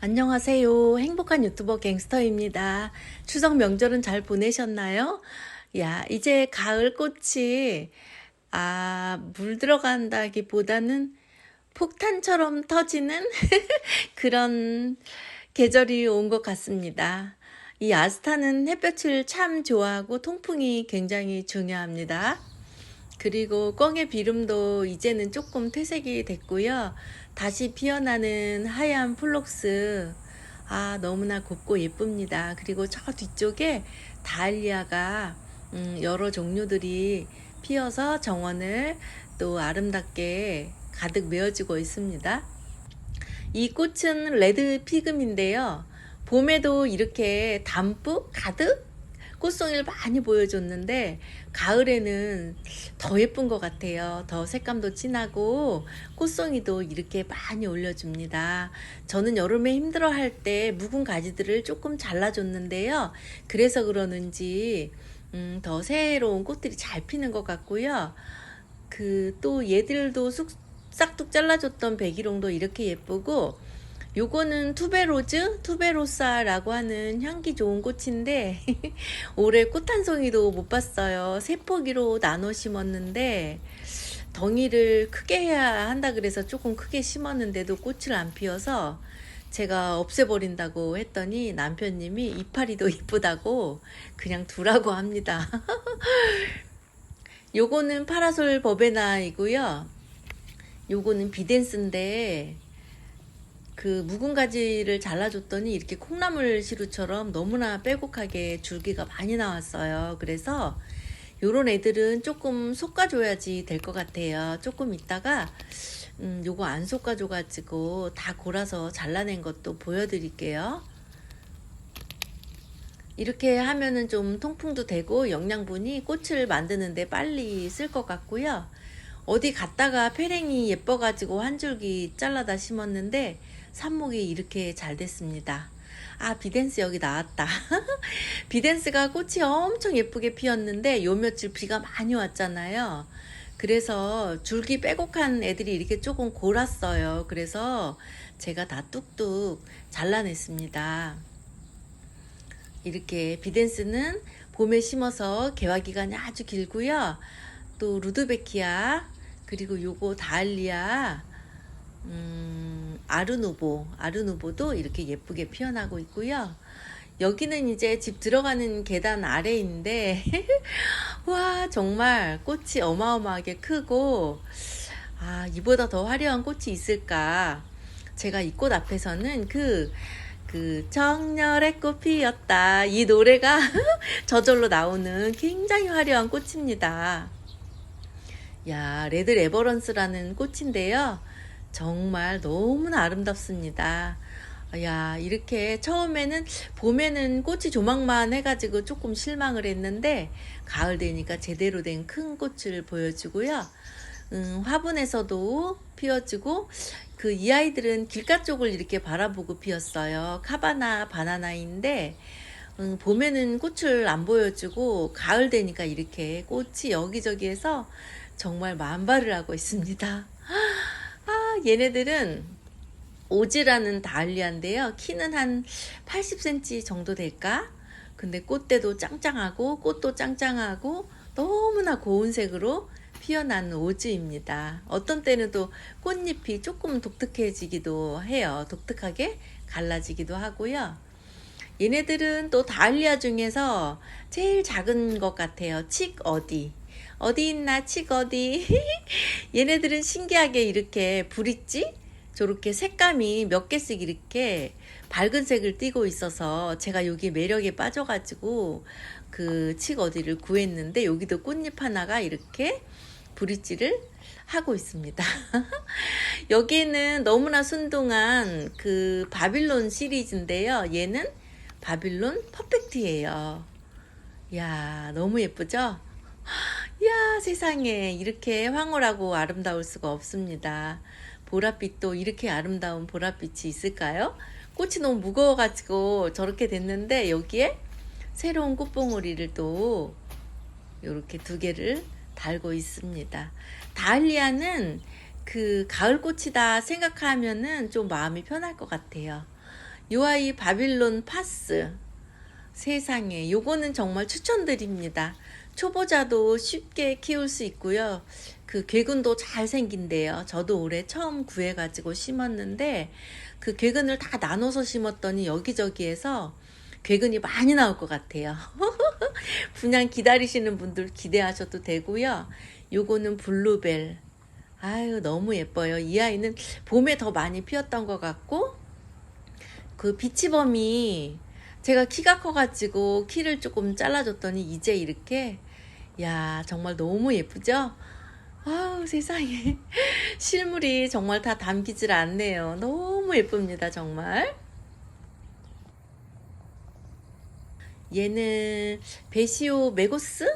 안녕하세요. 행복한 유튜버 갱스터입니다. 추석 명절은 잘 보내셨나요? 야, 이제 가을 꽃이, 아, 물 들어간다기 보다는 폭탄처럼 터지는 그런 계절이 온 것 같습니다. 이 아스타는 햇볕을 참 좋아하고 통풍이 굉장히 중요합니다. 그리고 꿩의 비름도 이제는 조금 퇴색이 됐고요. 다시 피어나는 하얀 플록스. 아, 너무나 곱고 예쁩니다. 그리고 저 뒤쪽에 다알리아가 음, 여러 종류들이 피어서 정원을 또 아름답게 가득 메워지고 있습니다. 이 꽃은 레드 피금인데요. 봄에도 이렇게 담뿍 가득 꽃송이를 많이 보여줬는데 가을에는 더 예쁜 것 같아요. 더 색감도 진하고 꽃송이도 이렇게 많이 올려줍니다. 저는 여름에 힘들어할 때 묵은 가지들을 조금 잘라줬는데요. 그래서 그러는지 음, 더 새로운 꽃들이 잘 피는 것 같고요. 그 또 얘들도 쑥 싹둑 잘라줬던 백일홍도 이렇게 예쁘고 요거는 투베로즈, 투베로사라고 하는 향기 좋은 꽃인데 올해 꽃 한 송이도 못 봤어요. 세 포기로 나눠 심었는데 덩이를 크게 해야 한다 그래서 조금 크게 심었는데도 꽃을 안 피어서 제가 없애버린다고 했더니 남편님이 이파리도 이쁘다고 그냥 두라고 합니다. 요거는 파라솔 버베나이고요. 요거는 비덴스인데 그 묵은 가지를 잘라줬더니 이렇게 콩나물 시루처럼 너무나 빼곡하게 줄기가 많이 나왔어요. 그래서 요런 애들은 조금 솎아줘야지 될 것 같아요. 조금 있다가 음, 요거 안 솎아줘가지고 다 골아서 잘라낸 것도 보여드릴게요. 이렇게 하면은 좀 통풍도 되고 영양분이 꽃을 만드는데 빨리 쓸 것 같고요. 어디 갔다가 페랭이 예뻐가지고 한 줄기 잘라다 심었는데 삽목이 이렇게 잘 됐습니다. 아, 비덴스 여기 나왔다. 비덴스가 꽃이 엄청 예쁘게 피었는데 요 며칠 비가 많이 왔잖아요. 그래서 줄기 빼곡한 애들이 이렇게 조금 골았어요. 그래서 제가 다 뚝뚝 잘라냈습니다. 이렇게 비덴스는 봄에 심어서 개화 기간이 아주 길고요. 또 루드베키아 그리고 요거 다알리아 음, 아르누보 아르누보도 이렇게 예쁘게 피어나고 있고요. 여기는 이제 집 들어가는 계단 아래인데 와 정말 꽃이 어마어마하게 크고 아 이보다 더 화려한 꽃이 있을까 제가 이 꽃 앞에서는 그그 정열의 꽃 피었다 이 노래가 저절로 나오는 굉장히 화려한 꽃입니다. 야 레드 레버런스라는 꽃인데요. 정말 너무나 아름답습니다. 야, 이렇게 처음에는 봄에는 꽃이 조망만 해가지고 조금 실망을 했는데 가을 되니까 제대로 된 큰 꽃을 보여주고요. 음, 화분에서도 피어주고 그 이 아이들은 길가 쪽을 이렇게 바라보고 피었어요. 카바나 바나나인데 음, 봄에는 꽃을 안 보여주고 가을 되니까 이렇게 꽃이 여기저기에서 정말 만발을 하고 있습니다. 아, 얘네들은 오즈라는 다알리아인데요. 키는 한 80cm 정도 될까? 근데 꽃대도 짱짱하고 꽃도 짱짱하고 너무나 고운 색으로 피어난 오즈입니다. 어떤 때는 또 꽃잎이 조금 독특해지기도 해요. 독특하게 갈라지기도 하고요. 얘네들은 또 다알리아 중에서 제일 작은 것 같아요. 칙 어디. 어디 있나 칙 어디. 얘네들은 신기하게 이렇게 브릿지 저렇게 색감이 몇 개씩 이렇게 밝은 색을 띠고 있어서 제가 여기 매력에 빠져가지고 그 칙 어디를 구했는데 여기도 꽃잎 하나가 이렇게 브릿지를 하고 있습니다. 여기는 너무나 순둥한 그 바빌론 시리즈인데요. 얘는 바빌론 퍼펙트예요. 야, 너무 예쁘죠? 야, 세상에 이렇게 황홀하고 아름다울 수가 없습니다. 보랏빛도 이렇게 아름다운 보랏빛이 있을까요? 꽃이 너무 무거워가지고 저렇게 됐는데 여기에 새로운 꽃봉오리를 또 이렇게 두 개를 달고 있습니다. 다알리아는 그 가을 꽃이다 생각하면은 좀 마음이 편할 것 같아요. 요 아이 바빌론 파스. 세상에 요거는 정말 추천드립니다. 초보자도 쉽게 키울 수 있고요. 그 괴근도 잘 생긴대요. 저도 올해 처음 구해가지고 심었는데 그 괴근을 다 나눠서 심었더니 여기저기에서 괴근이 많이 나올 것 같아요. 분양 기다리시는 분들 기대하셔도 되고요. 요거는 블루벨. 아유, 너무 예뻐요. 이 아이는 봄에 더 많이 피었던 것 같고, 그 비치범이 제가 키가 커가지고 키를 조금 잘라줬더니 이제 이렇게, 야, 정말 너무 예쁘죠? 아우, 세상에. 실물이 정말 다 담기질 않네요. 너무 예쁩니다, 정말. 얘는 베시오 메고스?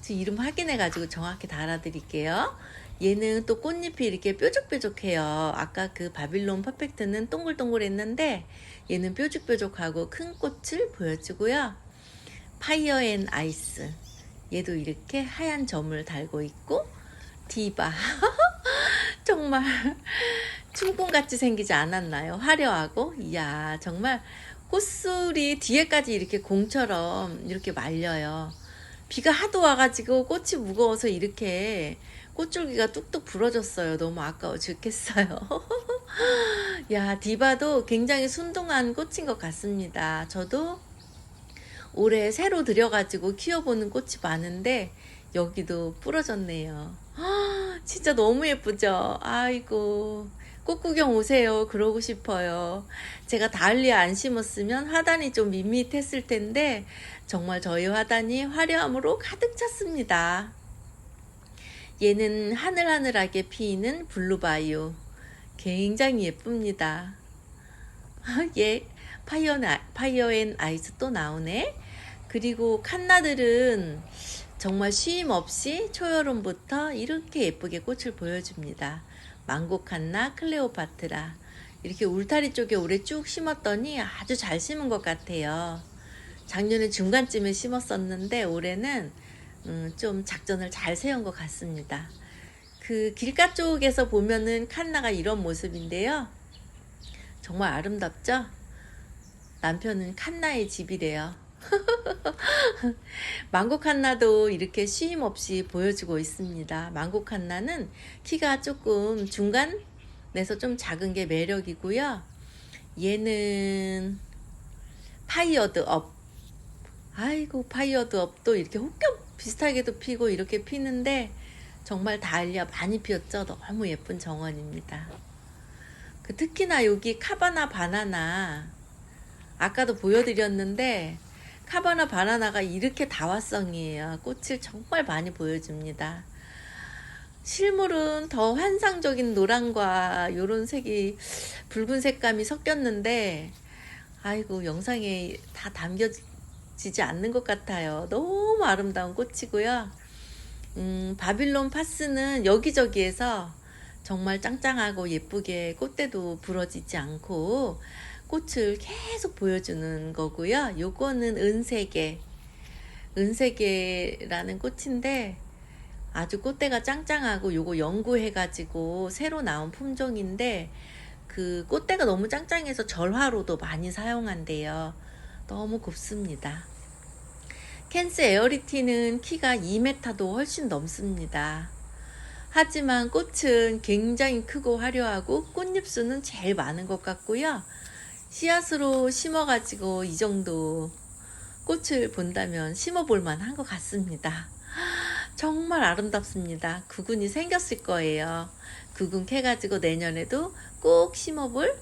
제 이름 확인해가지고 정확히 다 알아드릴게요. 얘는 또 꽃잎이 이렇게 뾰족뾰족해요. 아까 그 바빌론 퍼펙트는 동글동글했는데 얘는 뾰족뾰족하고 큰 꽃을 보여주고요. 파이어 앤 아이스. 얘도 이렇게 하얀 점을 달고 있고 디바. 정말 춤꿈같이 생기지 않았나요? 화려하고 이야 정말 꽃술이 뒤에까지 이렇게 공처럼 이렇게 말려요. 비가 하도 와가지고 꽃이 무거워서 이렇게 꽃줄기가 뚝뚝 부러졌어요. 너무 아까워 죽겠어요. 야, 디바도 굉장히 순둥한 꽃인 것 같습니다. 저도 올해 새로 들여가지고 키워보는 꽃이 많은데 여기도 부러졌네요. 진짜 너무 예쁘죠? 아이고. 꽃 구경 오세요. 그러고 싶어요. 제가 다알리아 안 심었으면 화단이 좀 밋밋했을 텐데 정말 저희 화단이 화려함으로 가득 찼습니다. 얘는 하늘하늘하게 피는 블루바이오. 굉장히 예쁩니다. 얘 파이어, 파이어 앤 아이스 또 나오네. 그리고 칸나들은 정말 쉼 없이 초여름부터 이렇게 예쁘게 꽃을 보여줍니다. 망고 칸나, 클레오파트라. 이렇게 울타리 쪽에 올해 쭉 심었더니 아주 잘 심은 것 같아요. 작년에 중간쯤에 심었었는데 올해는 음, 좀 작전을 잘 세운 것 같습니다. 그 길가 쪽에서 보면은 칸나가 이런 모습인데요. 정말 아름답죠? 남편은 칸나의 집이래요. 망고 칸나도 이렇게 쉼 없이 보여주고 있습니다. 망고 칸나는 키가 조금 중간에서 좀 작은 게 매력이고요. 얘는 파이어드 업. 아이고 파이어드 업도 이렇게 혹겹 비슷하게도 피고 이렇게 피는데 정말 다알리아 많이 피었죠. 너무 예쁜 정원입니다. 그 특히나 여기 카바나 바나나 아까도 보여드렸는데 카바나 바나나가 이렇게 다화성이에요. 꽃을 정말 많이 보여줍니다. 실물은 더 환상적인 노랑과 이런 색이 붉은 색감이 섞였는데 아이고 영상에 다 담겨지지 않는 것 같아요. 너무 아름다운 꽃이고요. 음, 바빌론 파스는 여기저기에서 정말 짱짱하고 예쁘게 꽃대도 부러지지 않고 꽃을 계속 보여주는 거고요. 요거는 은세계. 은세계라는 꽃인데 아주 꽃대가 짱짱하고 요거 연구해가지고 새로 나온 품종인데 그 꽃대가 너무 짱짱해서 절화로도 많이 사용한대요. 너무 곱습니다. 캔스 에어리티는 키가 2m도 훨씬 넘습니다. 하지만 꽃은 굉장히 크고 화려하고 꽃잎수는 제일 많은 것 같고요. 씨앗으로 심어가지고 이 정도 꽃을 본다면 심어볼 만한 것 같습니다. 정말 아름답습니다. 구근이 생겼을 거예요. 구근 캐가지고 내년에도 꼭 심어볼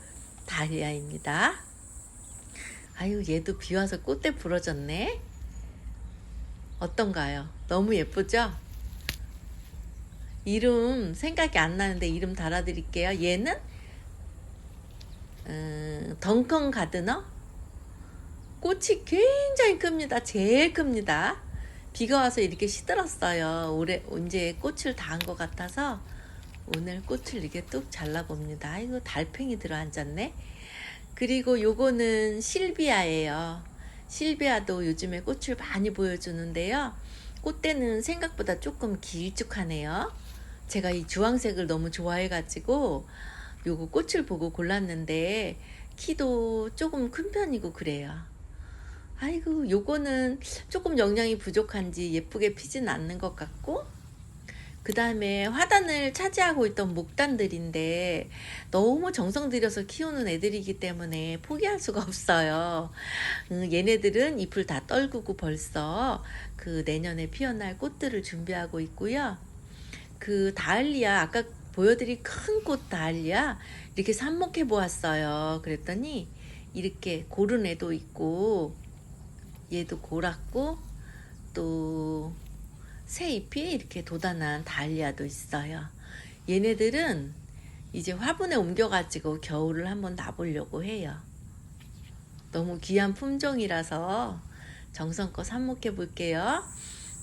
다리아입니다. 아유, 얘도 비 와서 꽃대 부러졌네. 어떤가요? 너무 예쁘죠? 이름 생각이 안 나는데 이름 달아드릴게요. 얘는 음, 덩컨 가드너 꽃이 굉장히 큽니다. 제일 큽니다. 비가 와서 이렇게 시들었어요. 올해 언제 꽃을 다 한 것 같아서 오늘 꽃을 이렇게 뚝 잘라봅니다. 아이고 달팽이 들어앉았네. 그리고 요거는 실비아예요. 실비아도 요즘에 꽃을 많이 보여주는데요. 꽃대는 생각보다 조금 길쭉하네요. 제가 이 주황색을 너무 좋아해가지고 요거 꽃을 보고 골랐는데 키도 조금 큰 편이고 그래요. 아이고 요거는 조금 영양이 부족한지 예쁘게 피진 않는 것 같고 그 다음에 화단을 차지하고 있던 목단들인데 너무 정성 들여서 키우는 애들이기 때문에 포기할 수가 없어요. 음, 얘네들은 잎을 다 떨구고 벌써 그 내년에 피어날 꽃들을 준비하고 있고요. 그 다알리아 아까 보여드린 큰꽃 다알리아 이렇게 삽목해 보았어요. 그랬더니 이렇게 고른 애도 있고 얘도 골았고 또 새 잎이 이렇게 돋아난 다알리아도 있어요. 얘네들은 이제 화분에 옮겨가지고 겨울을 한번 놔보려고 해요. 너무 귀한 품종이라서 정성껏 삽목해 볼게요.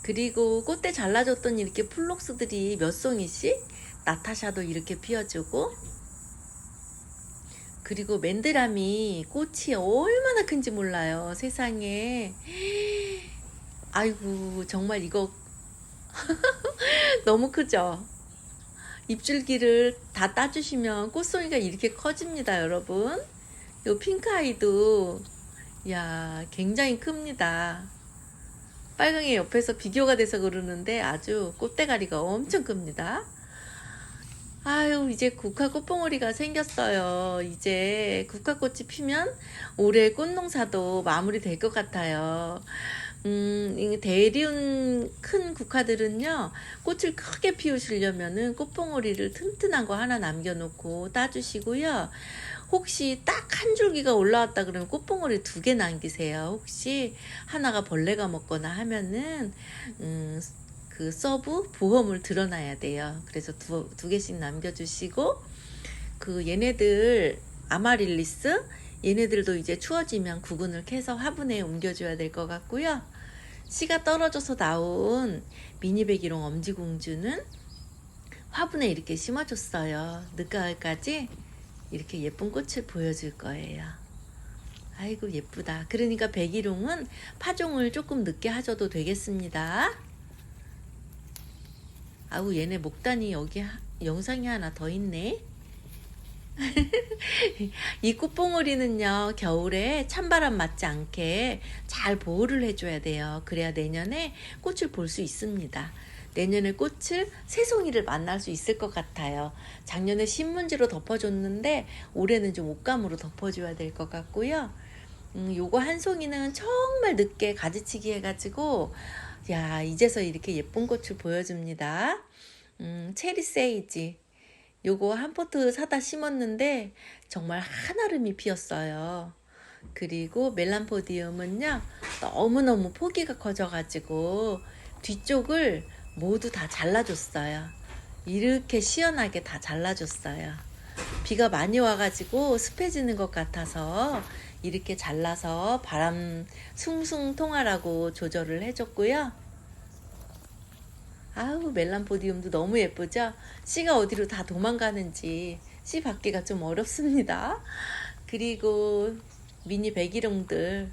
그리고 꽃대 잘라줬던 이렇게 플록스들이 몇 송이씩 나타샤도 이렇게 피워주고 그리고 맨드람이 꽃이 얼마나 큰지 몰라요 세상에. 아이고 정말 이거 너무 크죠? 잎줄기를 다 따주시면 꽃송이가 이렇게 커집니다 여러분. 요 핑크아이도 야 굉장히 큽니다. 빨강이 옆에서 비교가 돼서 그러는데 아주 꽃대가리가 엄청 큽니다. 아유, 이제 국화 꽃봉오리가 생겼어요. 이제 국화꽃이 피면 올해 꽃농사도 마무리될 것 같아요. 음, 이 대륜 큰 국화들은요, 꽃을 크게 피우시려면은 꽃봉오리를 튼튼한 거 하나 남겨놓고 따주시고요. 혹시 딱 한 줄기가 올라왔다 그러면 꽃봉오리 두 개 남기세요. 혹시 하나가 벌레가 먹거나 하면은, 음, 그 서브 보험을 들어놔야 돼요. 그래서 두, 두 개씩 남겨주시고, 그 얘네들, 아마릴리스, 얘네들도 이제 추워지면 구근을 캐서 화분에 옮겨줘야 될 것 같고요. 씨가 떨어져서 나온 미니백이롱 엄지공주는 화분에 이렇게 심어줬어요. 늦가을까지 이렇게 예쁜 꽃을 보여줄 거예요. 아이고 예쁘다. 그러니까 백일홍은 파종을 조금 늦게 하셔도 되겠습니다. 아우 얘네 목단이 여기 하- 영상이 하나 더 있네. 이 꽃봉오리는요 겨울에 찬바람 맞지 않게 잘 보호를 해줘야 돼요. 그래야 내년에 꽃을 볼 수 있습니다. 내년에 꽃을 새송이를 만날 수 있을 것 같아요. 작년에 신문지로 덮어줬는데 올해는 좀 옷감으로 덮어줘야 될 것 같고요. 음, 요거 한 송이는 정말 늦게 가지치기 해가지고 야 이제서 이렇게 예쁜 꽃을 보여줍니다. 음, 체리 세이지. 요거 한 포트 사다 심었는데 정말 한아름이 피었어요. 그리고 멜란포디움은요 너무너무 포기가 커져가지고 뒤쪽을 모두 다 잘라줬어요. 이렇게 시원하게 다 잘라줬어요. 비가 많이 와가지고 습해지는 것 같아서 이렇게 잘라서 바람 숭숭 통하라고 조절을 해줬고요. 아우 멜란포디움도 너무 예쁘죠? 씨가 어디로 다 도망가는지 씨 받기가 좀 어렵습니다. 그리고 미니 백일홍들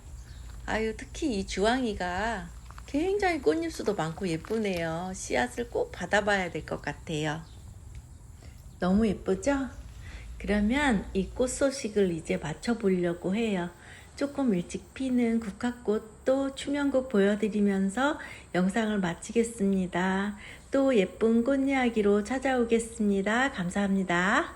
아유 특히 이 주황이가 굉장히 꽃잎수도 많고 예쁘네요. 씨앗을 꼭 받아봐야 될 것 같아요. 너무 예쁘죠? 그러면 이 꽃 소식을 이제 맞춰보려고 해요. 조금 일찍 피는 국화꽃도 추면국 보여드리면서 영상을 마치겠습니다. 또 예쁜 꽃 이야기로 찾아오겠습니다. 감사합니다.